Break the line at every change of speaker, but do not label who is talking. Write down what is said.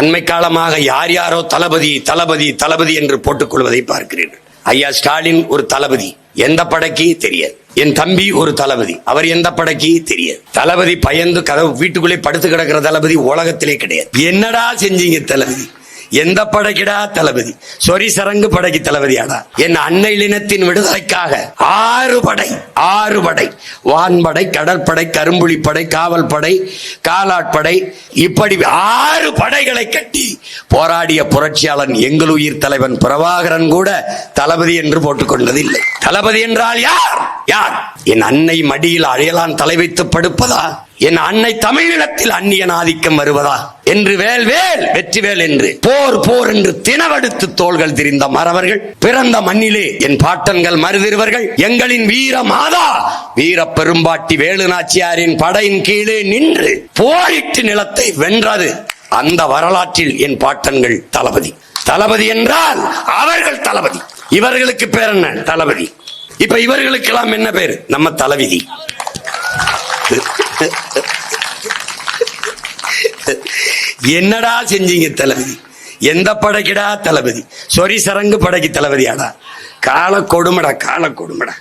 அண்மை காலமாக யார் யாரோ தளபதி தளபதி தளபதி என்று போட்டுக்கொள்வதை பார்க்கிறீர்கள். ஐயா ஸ்டாலின் ஒரு தளபதி. எந்த படைக்கு? தெரியாது. என் தம்பி ஒரு தளபதி. அவர் எந்த படைக்கு? தெரியாது. தளபதி பயந்து கதவு வீட்டுக்குள்ளே படுத்து கிடக்கிற தளபதி உலகத்திலே கிடையாது. என்னடா செஞ்சீங்க தளபதி? எந்த படைக்கிடா தளபதி? சொரி சரங்கு படைக்கு தளபதியாடா. என் அன்னையினத்தின் விடுதலைக்காக ஆறு படை ஆறு படை. வான்படை கடற்படை கரும்புலி படை காவல் படை காலாட்படை இப்படி ஆறு படைகளை கட்டி போராடிய புரட்சியாளன் எங்கள் உயிர் தலைவன் பிரபாகரன் கூட தளபதி என்று போட்டுக்கொண்டதில்லை. இல்லை தளபதி என்றால் யார்? யார்? என் அன்னை மடியில் அழையலான் தலை வைத்து படுப்பதா? என் அன்னை தமிழினத்தில் அந்நியன் ஆதிக்கம் வருவதா? என்று வேல் வேல் வெற்றி வேல் என்று. போர் போர் என்று தினவெடுத்து தோள்கள் திரிந்த மறவர்கள் பிறந்த மண்ணிலே என் பாட்டன்கள் மருதிருவர்கள் எங்களின் வீர மாதா வீர பெரும்பாட்டி வேலு நாச்சியாரின் படையின் கீழே நின்று போரிட்டு நிலத்தை வென்றது. அந்த வரலாற்றில் என் பாட்டன்கள் தளபதி. தளபதி என்றால் அவர்கள் தளபதி. இவர்களுக்கு பேர் என்ன? தளபதி. இப்ப இவர்களுக்கெல்லாம் என்ன பேர்? நம்ம தலைவிதி என்னடா செஞ்சீங்க தளபதி? எந்த படைக்கிடா தளபதி? சொரி சரங்கு படைக்கு தளபதியாடா. கால கொடுமடா கால கொடுமடா.